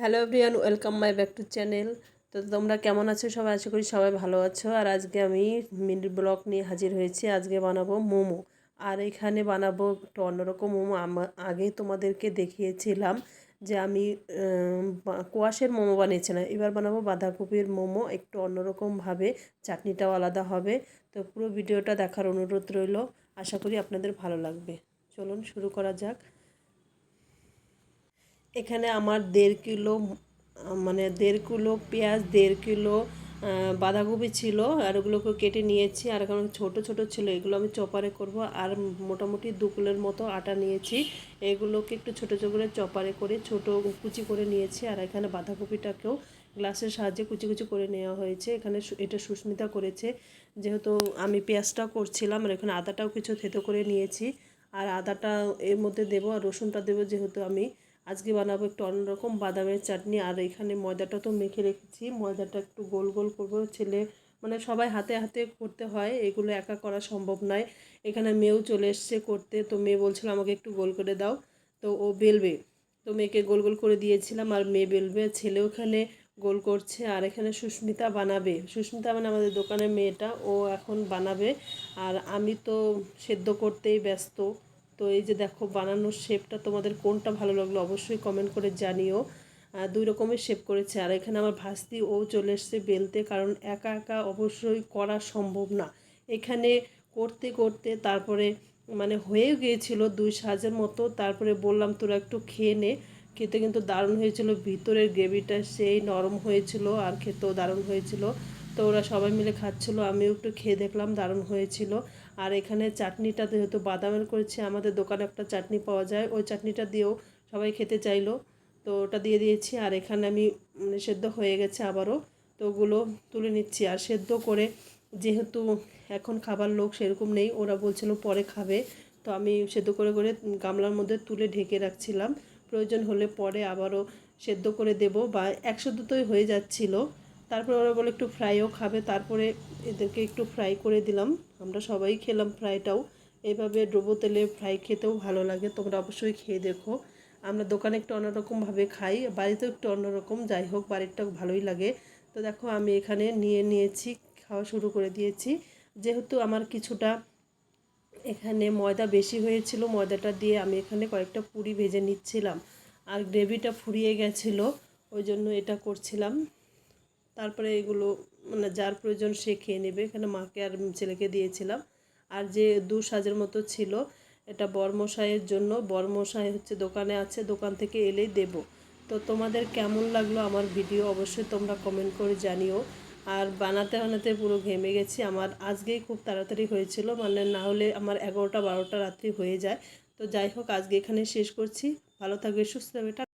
Hello everyone, welcome my back to channel. তো তোমরা কেমন আছো? সবাই আশা করি সবাই ভালো আছো। আর আজকে আমি মিনি ব্লগ নিয়ে হাজির হয়েছি। আজকে বানাবো মোমো। আর এখানে বানাবো একটু অন্যরকম মোমো। আগে তোমাদেরকে দেখিয়েছিলাম যে আমি কোয়াশের মোমো বানিয়েছিলাম। এবার বানাবো বাঁধাকপির মোমো। একটু অন্যরকমভাবে চাটনিটাও আলাদা হবে। তো পুরো ভিডিওটা দেখার অনুরোধ রইল। আশা করি আপনাদের ভালো লাগবে। চলুন শুরু করা যাক। এখানে আমার দেড় কিলো মানে দেড় কিলো পেঁয়াজ, দেড় কিলো বাঁধাকপি ছিল আর ওগুলোকে কেটে নিয়েছি। আর কারণ ছোটো ছোটো ছিল, এগুলো আমি চপারে করব। আর মোটামুটি দু কিলোর মতো আটা নিয়েছি। এগুলোকে একটু ছোটো ছোটো করে চপারে করে ছোটো কুচি করে নিয়েছি। আর এখানে বাঁধাকপিটাকেও গ্লাসের সাহায্যে কুচি কুচি করে নেওয়া হয়েছে। এখানে এটা সুস্মিতা করেছে। যেহেতু আমি পেঁয়াজটা করছিলাম আর এখানে আদাটাও কিছু থেতো করে নিয়েছি। আর আদাটা এর মধ্যে দেবো আর রসুনটা দেবো যেহেতু আমি। আজকে বানাবো একটু অন্যরকম বাদামের চাটনি। আর এখানে ময়দাটা তো মেখে রেখেছি। ময়দাটা একটু গোল গোল করব। ছেলে মানে সবাই হাতে হাতে করতে হয়। এগুলো একা করা সম্ভব নয়। এখানে মেয়েও চলে এসছে করতে। তো মেয়ে বলছিল, আমাকে একটু গোল করে দাও। তো ও বেলবে। তো মেয়েকে গোল গোল করে দিয়েছিলাম আর মেয়ে বেলবে। ছেলে ওখানে গোল করছে। আর এখানে সুস্মিতা বানাবে। সুস্মিতা মানে আমাদের দোকানের মেয়েটা। ও এখন বানাবে। আর আমি তো সেদ্ধ করতেই ব্যস্ত। তো এই যে দেখো, বানানোর শেপটা তোমাদের কোনটা ভালো লাগল অবশ্যই কমেন্ট করে জানিও। দুই রকমের শেপ করেছে। আর এখানে আমার ভাস্তি, ও চলে এসছে বেলতে, কারণ একা একা অবশ্যই করা সম্ভব না। এখানে করতে করতে তারপরে মানে হয়ে গিয়েছিল দুই সাজের মতো। তারপরে বললাম, তোরা একটু খেয়ে নে। খেতে কিন্তু দারুণ হয়েছিল। ভিতরের গ্রেভিটা সেই নরম হয়েছিল, আর খেতেও দারুণ হয়েছিল। তো ওরা সবাই মিলে খাচ্ছিল, আমিও একটু খেয়ে দেখলাম, দারুণ হয়েছিল। আর এখানে চাটনিটা যেহেতু বাদামের করেছে, আমাদের দোকানে একটা চাটনি পাওয়া যায়, ওই চাটনিটা দিয়েও সবাই খেতে চাইলো। তো ওটা দিয়ে দিয়েছি, আর এখানে আমি সেদ্ধ হয়ে গেছে আবারও। তো ওগুলো তুলে নিচ্ছি, আর সেদ্ধ করে যেহেতু এখন খাবার লোক সেরকম নেই, ওরা বলছিল পরে খাবে। তো আমি সেদ্ধ করে করে গামলার মধ্যে তুলে ঢেকে রাখছিলাম। প্রয়োজন হলে পরে আবারও সেদ্ধ করে দেব, বা একশো দুটোই হয়ে যাচ্ছিল। তারপরে ওরা বলে একটু ফ্রাইও খাবে। তারপরে এদেরকে একটু ফ্রাই করে দিলাম। আমরা সবাই খেলাম ফ্রাইটাও এইভাবে ডোবো তেলে ফ্রাই খেতেও ভালো লাগে। তোমরা অবশ্যই খেয়ে দেখো। আমরা দোকানে একটু অন্যরকমভাবে খাই। বাড়িতেও একটু অন্যরকম। যাই হোক, বাড়িরটাও ভালোই লাগে। তো দেখো, আমি এখানে নিয়ে নিয়েছি, খাওয়া শুরু করে দিয়েছি। যেহেতু আমার কিছুটা এখানে ময়দা বেশি হয়েছিল, ময়দাটা দিয়ে আমি এখানে কয়েকটা পুরি ভেজে নিচ্ছিলাম। আর গ্রেভিটা ফুরিয়ে গেছিল, ওই জন্য এটা করছিলাম। তারপরে এগুলো মানে যার প্রয়োজন সে খেয়ে নেবে। এখানে মাকে আর ছেলেকে দিয়েছিলাম। আর যে দু সাজের মতো ছিল, এটা বরমশাইয়ের জন্য। বরমশাই হচ্ছে দোকানে আছে, দোকান থেকে এলেই দেব। তো তোমাদের কেমন লাগল আমার ভিডিও অবশ্যই তোমরা কমেন্ট করে জানিও। আর বানাতে বানাতে পুরো ঘেমে গেছি। আমার আজকেই খুব তাড়াতাড়ি হয়েছিল মানে না হলে আমার এগারোটা বারোটা রাত্রি হয়ে যায়। তো যাই হোক, আজকে এখানে শেষ করছি। ভালো থাকবে, সুস্থ টা-